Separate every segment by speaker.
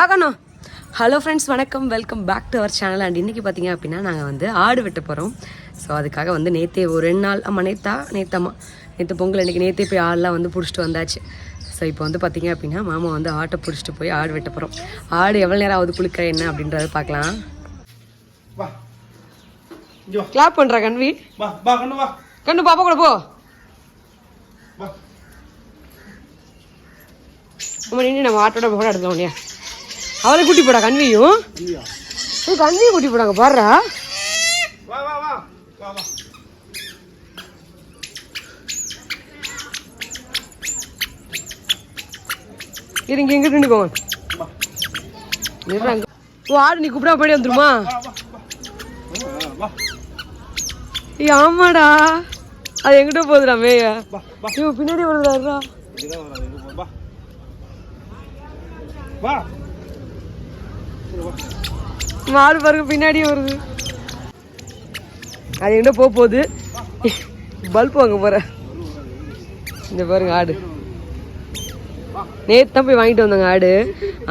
Speaker 1: மகனோ. Hello friends வணக்கம். Welcome back to our channel and இன்றைக்கி பார்த்தீங்க அப்படின்னா நாங்கள் வந்து ஆடு வெட்ட போகிறோம் ஸோ அதுக்காக வந்து நேற்றே ஒரு ரெண்டு நாள் ஆமாம் நேத்தா நேத்தம்மா நேற்று பொங்கல் அன்றைக்கி நேற்றே போய் ஆடெலாம் வந்து பிடிச்சிட்டு வந்தாச்சு. ஸோ இப்போ வந்து பார்த்தீங்க அப்படின்னா மாமா வந்து ஆட்டை பிடிச்சிட்டு போய் ஆடு வெட்ட போகிறோம் ஆடு எவ்வளோ நேரம் ஆகுது குளிக்க என்ன அப்படின்றத பார்க்கலாம். கிளாப் பண்ணுறா கண்வி.
Speaker 2: கண்ணு
Speaker 1: பாப்பா கூட போ.
Speaker 2: வா.
Speaker 1: நம்ம நின்று நம்ம ஆட்டோட போட எடுக்கலாம் இல்லையா அவளை கூட்டி போடா கண்வியும் கண்வியும் கூட்டி போடாங்க பாடுறா.
Speaker 2: வா வா வா. வா வா.
Speaker 1: இருங்க எங்க நின்றுக்கோங்க ஓ ஆடு நீ கூப்பிடா படி வந்துருமா? ஆமாடா. அது எங்கிட்ட போகுதுடா மேய. ஐயோ பின்னாடி வருதாடுறா
Speaker 2: இதுதான் வராது இது போ, வா. வா சரி, வா.
Speaker 1: மாடு பாருங்க பின்னாடியே வருது. அது எங்கே போக போகுது? பல்ப் வாங்க போற இந்த பாருங்க ஆடு. நேத்து தான் போய் வாங்கிட்டு வந்தாங்க ஆடு.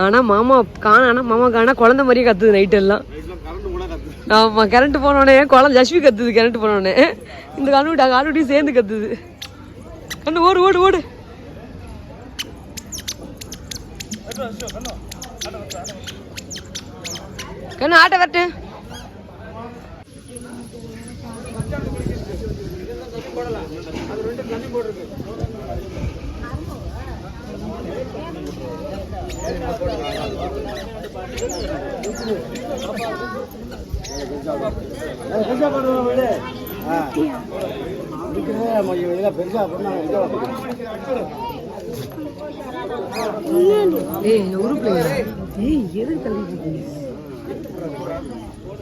Speaker 1: ஆனா மாமா காண மாமா காணா குழந்தை மாதிரியே கத்துது நைட் எல்லாம்.
Speaker 2: கரண்ட்
Speaker 1: ஆமா கரண்ட் போனோடனே குழந்தை ஜஸ்வி கத்துது கரண்ட் போனோடனே இந்த கண்ணுவிட்டு அங்கே ஆடுவிட்டையும் சேர்ந்து கத்துது. கண்ணு ஓடு ஓடு ஓடு. கண்ணு ஆட்டை வரட்டு?
Speaker 2: பெருசா பண்ணுவோம் வீடு பண்ணாங்க
Speaker 1: ஏய் உருப்பில்லை ஏய் எதுக்கு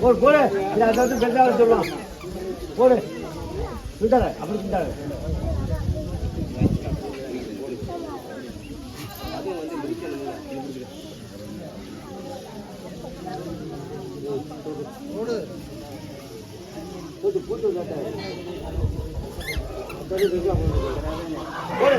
Speaker 2: போடு போடு. இது அதை வந்து பெருசாக சொல்லலாம் போடு. விட்டார அப்படி விட்டார. போட்டு போட்டு போடு.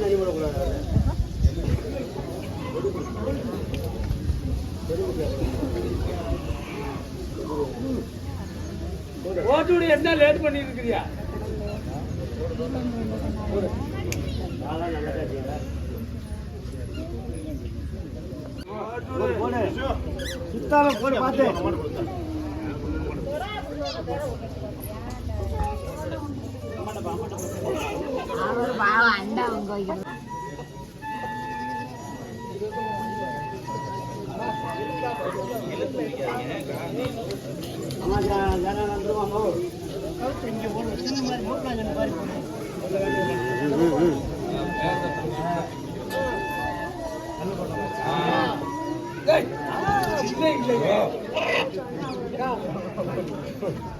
Speaker 2: நெய் போடக்கூடாது ஓட்டுடி என்ன லேட் பண்ணி இருக்கிறியா சுத்தாம போடு பார்த்து அம்மா ஜா- ஜானா வந்துருமா போ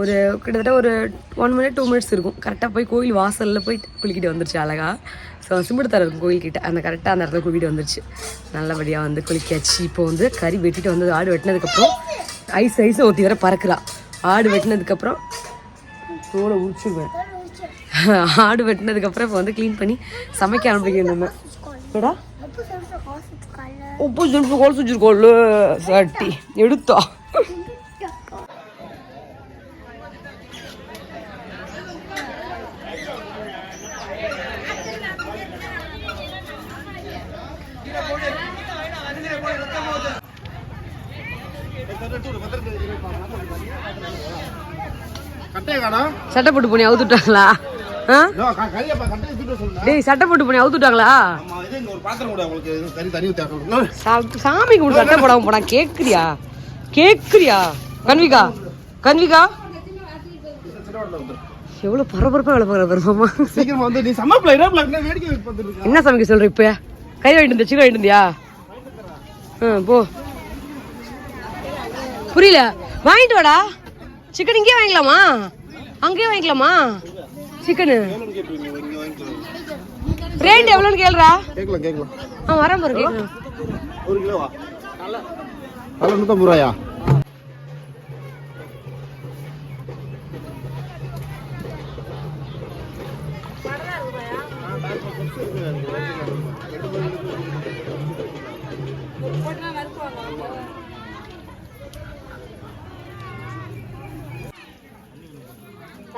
Speaker 1: ஒரு கிட்டத்தட்ட ஒரு ஒன் மினிட் டூ மினிட்ஸ் இருக்கும். கரெக்டாக போய் கோயில் வாசலில் போய் குளிக்கிட்டு வந்துருச்சு அழகா. ஸோ சிம்பிடுத்தர இருக்கும் கோயில்கிட்ட அந்த கரெக்டாக அந்த இடத்துல குளிக்கிட்டு வந்துருச்சு. நல்லபடியாக வந்து குளிக்காச்சு இப்போ வந்து கறி வெட்டிட்டு வந்து ஆடு வெட்டினதுக்கப்புறம் ஐஸ் ஐஸை ஊற்றி வர பறக்குறா. ஆடு வெட்டினதுக்கப்புறம் தோலை உரிச்சிருவேன். ஆடு வெட்டினதுக்கப்புறம் இப்போ வந்து க்ளீன் பண்ணி சமைக்க ஆரம்பிக்கணும் நம்ம. ஏடா உப்பு சுருப்பு கோல் சுச்சிருக்கோல்ல சட்டி. எடுத்தா. சட்டை போட்டு பண்ணி அவுத்துட்டாங்களா? டேய் சட்டை போட்டு பண்ணி அவுத்துட்டாங்களா?
Speaker 2: கூட
Speaker 1: சாமி கும்பிட்டு சட்டை போடாம போனா கேக்குறியா? கேக்குறியா? கன்விகா கன்விகா? எவ்வளவு பரபரப்பா வேலை பார்க்குற பரபரமா
Speaker 2: சீக்கிரமா வந்து நீ சமைப்பல இரவுல என்ன
Speaker 1: சமைக்க சொல்ற இப்ப? கை வாங்கிட்டு இருந்த சிக்கன் வாங்கிட்டு இருந்தியா போ. புரியல? வாங்கிட்டு வாடா. சிக்கன் இங்கேயே வாங்கிக்கலாமா? அங்கேயே வாங்கிக்கலாமா? சிக்கனு ரேட் எவ்வளோன்னு கேளுடா.
Speaker 2: கேட்கலாம் கேட்கலாம்
Speaker 1: ஆ வரேன் பாரு கேட்கலாம்
Speaker 2: ஒரு கிலோவா? நல்ல நூற்றம்பது ரூபாயா?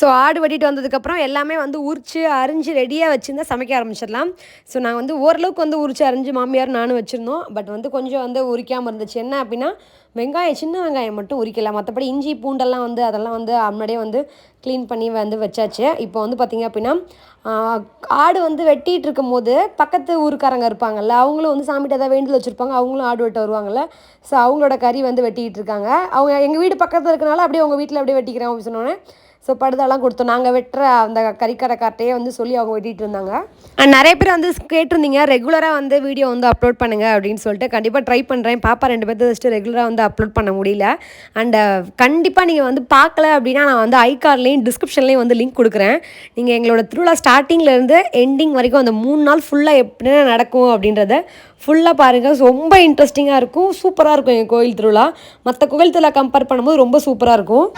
Speaker 1: ஸோ ஆடு வெட்டிட்டு வந்ததுக்கப்புறம் எல்லாமே வந்து உரிச்சு அரிஞ்சு ரெடியாக வச்சுருந்தா சமைக்க ஆரம்பிச்சிடலாம். ஸோ நாங்கள் வந்து ஓரளவுக்கு வந்து உரிச்சு அரிஞ்சு மாமியார் நானும் வச்சுருந்தோம். பட் வந்து கொஞ்சம் வந்து உரிக்காமல் இருந்துச்சு. என்ன அப்படின்னா வெங்காயம் சின்ன வெங்காயம் மட்டும் உரிக்கல. மற்றபடி இஞ்சி பூண்டெல்லாம் வந்து அதெல்லாம் வந்து முன்னாடியே வந்து க்ளீன் பண்ணி வந்து வச்சாச்சு. இப்போ வந்து பார்த்திங்க அப்படின்னா ஆடு வந்து வெட்டிகிட்டு இருக்கும் போது பக்கத்து ஊருக்காரங்க இருப்பாங்கல்ல அவங்களும் வந்து சாமிகிட்ட ஏதாவது வேண்டுதல் வச்சுருப்பாங்க அவங்களும் ஆடு வெட்ட வருவாங்கல்ல. ஸோ அவங்களோட கறி வந்து வெட்டிக்கிட்டு இருக்காங்க. அவங்க எங்கள் வீடு பக்கத்தில் இருக்கனால அப்படியே அவங்க வீட்டில் அப்படியே வெட்டிக்கிறேன் அப்படின்னு சொன்னோன்னே ஸோ படுதாலாம் கொடுத்தோம். நாங்கள் வெட்டுற அந்த கறிக்கடைக்கார்ட்டையே வந்து சொல்லி அவங்க வெட்டிட்டு இருந்தாங்க. அண்ட் நிறைய பேர் வந்து கேட்டிருந்தீங்க ரெகுலராக வந்து வீடியோ வந்து அப்லோட் பண்ணுங்க அப்படின்னு சொல்லிட்டு. கண்டிப்பாக ட்ரை பண்ணுறேன் பாப்பா ரெண்டு பேர்த்து ஃபஸ்ட்டு ரெகுலராக வந்து அப்லோட் பண்ண முடியல. அண்ட் uh, கண்டிப்பாக நீங்கள் வந்து பார்க்கல அப்படின்னா நான் வந்து ஐ கார்ட்லேயும் டிஸ்கிரிப்ஷன்லேயும் வந்து லிங்க் கொடுக்குறேன். நீங்கள் எங்களோட திருவிழா ஸ்டார்டிங்லேருந்து எண்டிங் வரைக்கும் அந்த மூணு நாள் ஃபுல்லாக எப்படி நடக்கும் அப்படின்றத ஃபுல்லாக பாருங்கள் ரொம்ப இன்ட்ரெஸ்டிங்காக இருக்கும். சூப்பராக இருக்கும் எங்கள் கோயில் திருவிழா. மற்ற கோயில் திருவிழா கம்பேர் பண்ணும்போது ரொம்ப சூப்பராக இருக்கும்.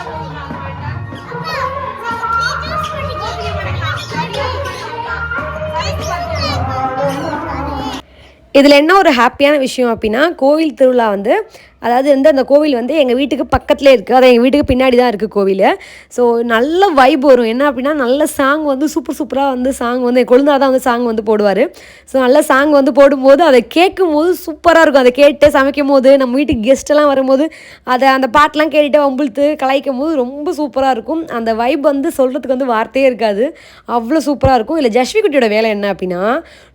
Speaker 1: இதில் என்ன ஒரு ஹாப்பியான விஷயம் அப்படின்னா கோவில் திருவிழா வந்து அதாவது வந்து அந்த கோவில் வந்து எங்கள் வீட்டுக்கு பக்கத்துலேயே இருக்குது அது எங்கள் வீட்டுக்கு பின்னாடி தான் இருக்குது கோவில். ஸோ நல்ல வைப் வரும். என்ன அப்படின்னா நல்ல சாங் வந்து சூப்பர் சூப்பராக வந்து சாங் வந்து கொழுந்தா தான் வந்து சாங் வந்து போடுவார். ஸோ நல்ல சாங் வந்து போடும்போது அதை கேட்கும் போது சூப்பராக இருக்கும். அதை கேட்டு சமைக்கும் போது நம்ம வீட்டுக்கு கெஸ்ட்டெல்லாம் வரும்போது அதை அந்த பாட்டெலாம் கேட்டுட்டு வம்பிழுத்து கலாய்க்கும் போது ரொம்ப சூப்பராக இருக்கும். அந்த வைப் வந்து சொல்கிறதுக்கு வந்து வார்த்தையே இருக்காது. அவ்வளோ சூப்பராக இருக்கும். இல்லை ஜஷ்வி குட்டியோட வேலை என்ன அப்படின்னா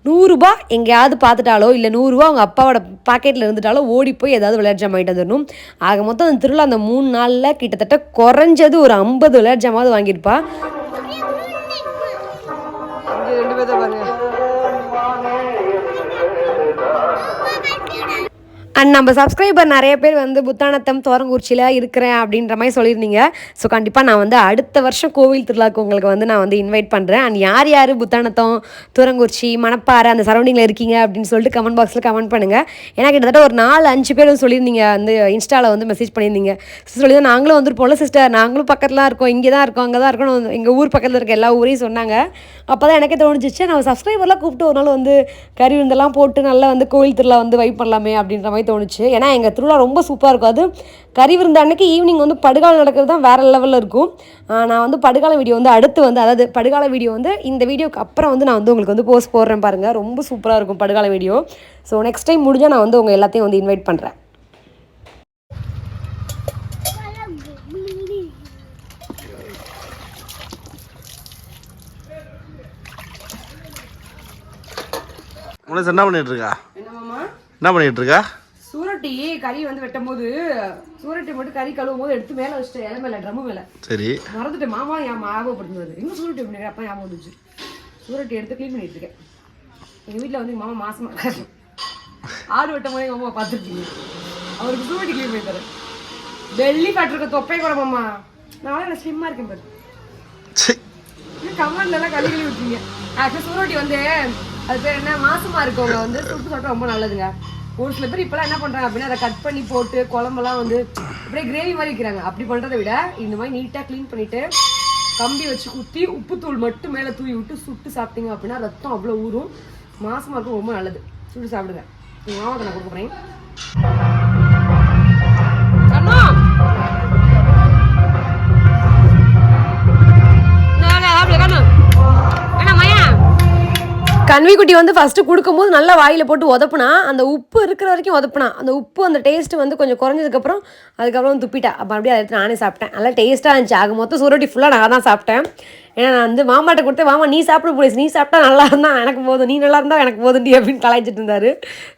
Speaker 1: நூறுரூபா எங்கேயாவது பார்த்துட்டாலோ இல்லை நூறுரூவா அவங்க அப்பாவோட பாக்கெட்டில் இருந்துட்டாலோ ஓடி போய் ஏதாவது விளையாட்டு ஜாமான் வாங்கிட்டு வந்துடணும். ஆக மொத்தம் அந்த திருவிழா அந்த மூணு நாளில் கிட்டத்தட்ட குறைஞ்சது ஒரு ஐம்பது விளையாட்டு ஜாமாவது வாங்கியிருப்பா. ரெண்டு பேர்த்த பாருங்க. அண்ட் நம்ம சப்ஸ்கிரைபர் நிறைய பேர் வந்து புத்தானத்தம் தோரங்குறிச்சியில் இருக்கிறேன் அப்படின்ற மாதிரி சொல்லியிருந்தீங்க. ஸோ கண்டிப்பாக நான் வந்து அடுத்த வருஷம் கோவில் திருவிழாக்கு உங்களுக்கு வந்து நான் வந்து இன்வைட் பண்ணுறேன் அண்ட் யார் யார் புத்தானத்தம் தூரங்குறிச்சி மணப்பாறை அந்த சரௌண்டிங்கில் இருக்கீங்க அப்படின்னு சொல்லிட்டு கமெண்ட் பாக்ஸில் கமெண்ட் பண்ணுங்கள் ஏன்னா கிட்டத்தட்ட ஒரு நாலு அஞ்சு பேர் சொல்லியிருந்தீங்க. வந்து இன்ஸ்டாவில் வந்து மெசேஜ் பண்ணியிருந்தீங்க. சொல்லி தான் நாங்களும் வந்துருப்போம்ல சிஸ்டர் நாங்களும் பக்கத்தில் தான் இருக்கோம். இங்கே தான் இருக்கோம் அங்கே தான் இருக்கோம் எங்கள் ஊர் பக்கத்தில் இருக்க எல்லா ஊரையும் சொன்னாங்க. அப்போ தான் எனக்கே தோணுச்சிச்சு நம்ம சப்ஸ்கிரைபர்லாம் கூப்பிட்டு ஒரு நாள் வந்து கறி விருந்தெல்லாம் போட்டு நல்லா வந்து கோவில் திருவிழா வந்து வைப் பண்ணலாமே அப்படின்ற மாதிரி தோணுச்சு. ஏன்னா எங்கள் திருவிழா ரொம்ப சூப்பராக இருக்கும். அது கறி விருந்து அன்னைக்கு ஈவினிங் வந்து படுகாலம் நடக்கிறது தான் வேறு லெவலில் இருக்கும். நான் வந்து படுகால வீடியோ வந்து அடுத்து வந்து அதாவது படுகால வீடியோ வந்து இந்த வீடியோக்கு அப்புறம் வந்து நான் வந்து உங்களுக்கு வந்து போஸ்ட் போடுறேன் பாருங்கள் ரொம்ப சூப்பராக இருக்கும் படுகால வீடியோ ஸோ நெக்ஸ்ட் டைம் முடிஞ்சால் நான் வந்து உங்கள் எல்லாத்தையும் வந்து இன்வைட் பண்ணுறேன்
Speaker 3: என்ன பண்ணிட்டு இருக்கா? என்ன பண்ணிட்டு இருக்கா?
Speaker 1: சூரட்டி கறி வந்து வெட்டும் போது சூரட்டி மட்டும் கறி கழுவும் போது எடுத்து மேல வச்சுட்டு இலை மேல ட்ரம்மு மேல.
Speaker 3: சரி.
Speaker 1: மறந்துட்டு மாமா என் ஞாபகப்படுத்துவது இன்னும் சூரட்டி பண்ணி அப்பா ஞாபகம் வந்துச்சு சூரட்டி எடுத்து க்ளீன் பண்ணிட்டு இருக்கேன். எங்க வீட்ல வந்து மாமா மாசமா ஆடு வெட்டும் போது மாமா பார்த்துருக்கீங்க. அவருக்கு சூரட்டி க்ளீன் பண்ணி தரேன் வெள்ளி காட்டிருக்க தொப்பை கூட மாமா. நாளை நான் ஸ்லிம்மா இருக்கேன் பாரு. கமெண்ட்ல எல்லாம் கழுவி கழுவி விட்டுருங்க ஆக்சுவலி சூரட்டி வந்து அது பேர் என்ன? மாசமா இருக்கவங்க வந்து சுட்டு சாப்பிட்டா ரொம்ப நல்லதுங்க. ஒரு சில பேர் இப்பெல்லாம் என்ன பண்றாங்க அப்படின்னா அதை கட் பண்ணி போட்டு குழம்பெல்லாம் வந்து அப்படியே கிரேவி மாதிரி வைக்கிறாங்க. அப்படி பண்றதை விட இந்த மாதிரி நீட்டா க்ளீன் பண்ணிட்டு கம்பி வச்சு குத்தி உப்புத்தூள் மட்டும் மேலே தூவி விட்டு சுட்டு சாப்பிட்டீங்க அப்படின்னா ரத்தம் அவ்வளோ ஊறும். மாசமா இருக்கும் ரொம்ப நல்லது. சுட்டு சாப்பிடுங்க. எங்கள் நான் கொடுக்க கன்விக்குட்டி வந்து ஃபஸ்ட்டு கொடுக்கும்போது நல்லா வாயில் போட்டு உதப்புனா அந்த உப்பு இருக்கிற வரைக்கும் உதப்புனா அந்த உப்பு அந்த டேஸ்ட்டு வந்து கொஞ்சம் குறைஞ்சதுக்கப்புறம் அதுக்கப்புறம் துப்பிட்டா. அப்போ அப்படியே அதை எடுத்து நானே சாப்பிட்டேன். நல்லா டேஸ்ட்டாக இருந்துச்சு. ஆக மொத்தம் சுரட்டி ஃபுல்லாக நான் தான் சாப்பிட்டேன். ஏன்னா நான் வந்து மாமாட்ட கொடுத்து மாமா நீ சாப்பிட போலீஸ் நீ சாப்பிட்டா நல்லா இருந்தா எனக்கு போதும். நீ நல்லா இருந்தால் எனக்கு போதுண்டி அப்படின்னு கலாய்ச்சிட்டு இருந்தாரு.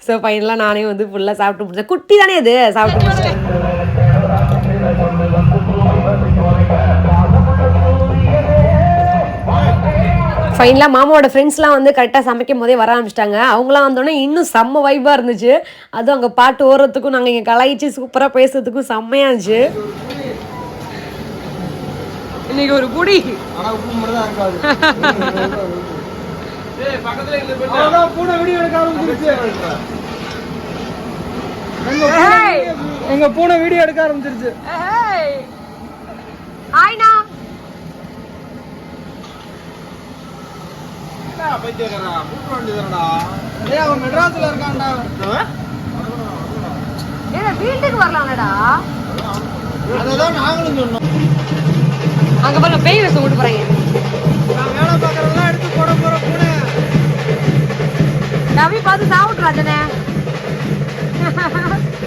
Speaker 1: ஸோ ஃபைனலாக நானே வந்து ஃபுல்லாக சாப்பிட்டு முடிச்சேன். குட்டி தானே அது சாப்பிட்டு முடிச்சிட்டேன். ஃபைனலாக மாமாவோட ஃப்ரெண்ட்ஸ்லாம் வந்து கரெக்டாக சமைக்கும் போதே வர ஆரம்பிச்சிட்டாங்க. அவங்களாம் வந்தோடனே இன்னும் செம்ம வைப்பாக இருந்துச்சு. அதுவும் அங்கே பாட்டு ஓடுறதுக்கும் நாங்கள் இங்கே கலாய்ச்சி சூப்பராக பேசுறதுக்கும் செம்மையாக இருந்துச்சு. இன்னைக்கு ஒரு
Speaker 2: இருக்காது அவ்வளவுதான், பூனை வீடியோ எடுக்க ஆரம்பிச்சிருச்சு. வீடியோ எடுக்க ஆரம்பிச்சிருச்சு
Speaker 1: ஆயினா
Speaker 2: ஏய் அவன் மெட்ராஸ்ல இருக்கான்டா.
Speaker 1: வீட்டுக்கு
Speaker 2: அததான் நாங்களும் சொன்னோம்.
Speaker 1: அங்க பாருங்க பேய் வேஷம் விட்டு போறாங்க.
Speaker 2: நான் வேலை பார்க்கறதெல்லாம் எடுத்து போட போற பூனை.
Speaker 1: ரவி பார்த்து சாப்பிட்றா தானே